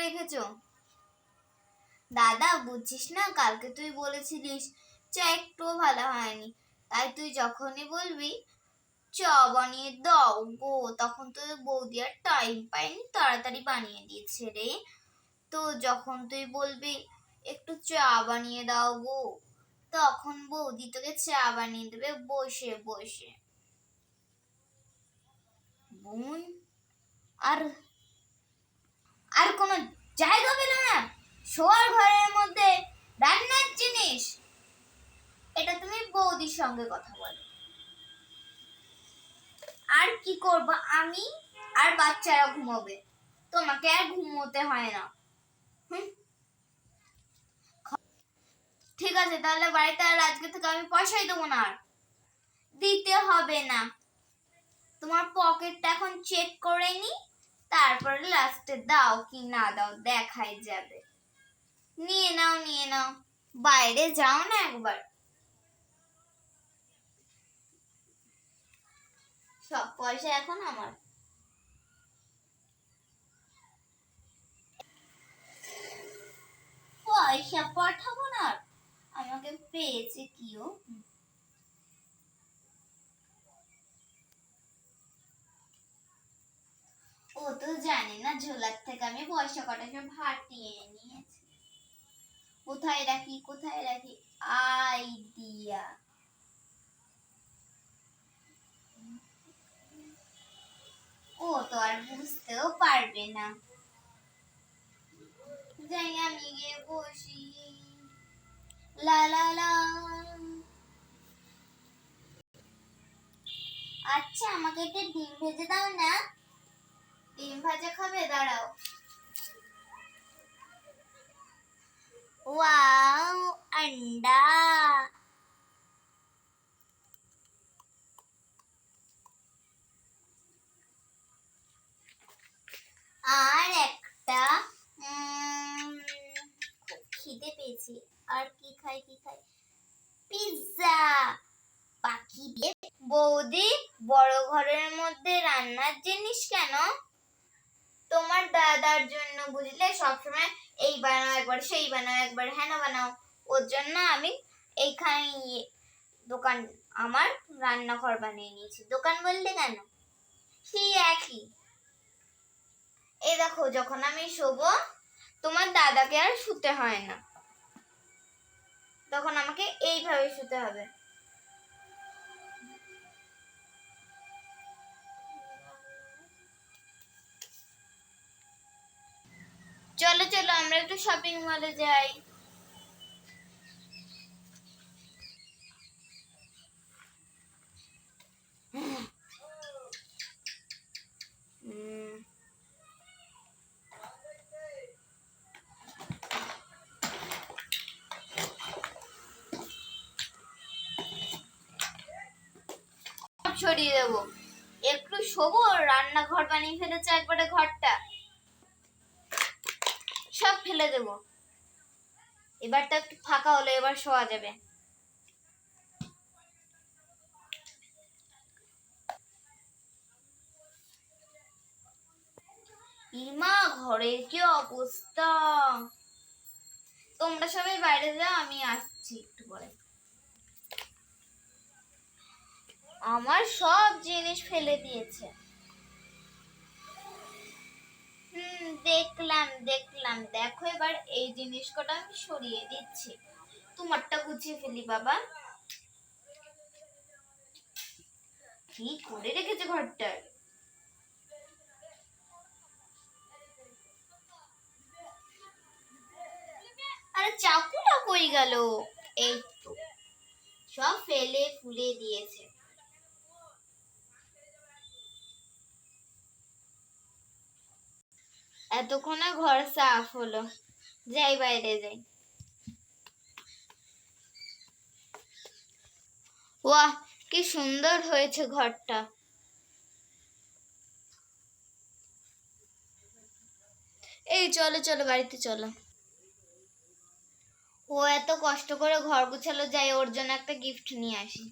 রেখেছো? দাদা বুঝছিস না, কালকে তুই বলেছিলিস, চা, একটুও ভালো হয়নি। তাই তুই যখনই বলবি, চা, বানিয়ে দাও গো, তখন তো বৌদি আর টাইম পাইনি তাড়াতাড়ি বানিয়ে দিয়েছে রে। তো যখন তুই বলবি, একটু চা বানিয়ে দাও গো, তখন বৌদি তোকে চা বানিয়ে দেবে, বসে বসে। বোন, আর কোনো জায়গা পেল না শোয়ার ঘরের মধ্যে রান্নার জিনিস, এটা তুমি বৌদির সঙ্গে কথা বলো। আর কি করব আমি? আর বাচ্চারা ঘুমোবে। তোমাকে আর ঘুমোতে হয় না। ঠিক আছে, তাহলে বাড়িতে আর আজকে থেকে আমি পয়সাই দেবো না আর। দিতে হবে না। তোমার পকেটটা এখন চেক করে নি, তারপরে লাস্টে দাও কি না দাও, দেখাই যাবে। নিয়ে নাও নিয়ে নাও। বাইরে যাও না একবার। সব পয়সা এখন আমার। পয়সা পাঠাবো না আমাকে পেয়েছে কিও ও? তো জানে না ঝোলার থেকে আমি পয়সা কটা সব হাটিয়ে নিয়েছি। কোথায় রাখি কোথায় রাখি? আইডিয়া। ও, তো আর বুঝতেও পারবে না। যাই আমি গিয়ে বসি। লা লা লা। আচ্ছা আমাকে একটা ডিম ভেজে দাও না। ডিম ভাজা খাবে? দাঁড়াও। ওয়াও अंडा আর একটা খিদে পেয়েছি। আর কি খাই কি খাই? পিৎজা পাখি দিয়ে বৌদি বড় ঘরের মধ্যে রান্নার জিনিস কেন? তোমার দাদার জন্য বুঝলে সবসময় এই বানাও একবার, সেই বানাও একবার হেন বানাও? ওর জন্য আমি এইখানে ইয়ে- দোকান, আমার রান্নাঘর বানিয়ে নিয়েছি। দোকান বললে কেন? সেই একই। এই দেখো, যখন আমি শোবো, তোমার দাদাকে আর শুতে হয় না। তখন আমাকে এইভাবে শুতে হবে। আমরা একটু শপিং মলে যাই। সরিয়ে দেবো। একটু শোবো রান্নাঘর বানিয়ে ফেলেছে একবারে ঘরটা। ফেলে দেব। এবারটা একটু ফাঁকা হলো এবার শোয়া যাবে। ইমা, ঘরের কি অবস্থা? তোমরা সবাই বাইরে যাও, আমি আসছি একটু পরে। আমার সব জিনিস ফেলে দিয়েছে। হুম, দেখলাম দেখলাম। দেখো এবার এই জিনিস কটা আমি সরিয়ে দিচ্ছি। তোমারটা গুছিয়ে ফেলি, বাবা। কি করে রেখেছে ঘরটা? আরে চাকুটা কই গেল? এই তো, সব ফেলে ফুলে দিয়েছে। এতক্ষণে ঘর সাফ হলো। যাই বাইরে যাই। বাহ কি সুন্দর হয়েছে ঘরটা। এই চলো চলো, বাড়িতে চলো। ও এত কষ্ট করে ঘর গুছালো, যাই, ওর জন্য একটা গিফট নিয়ে আসি।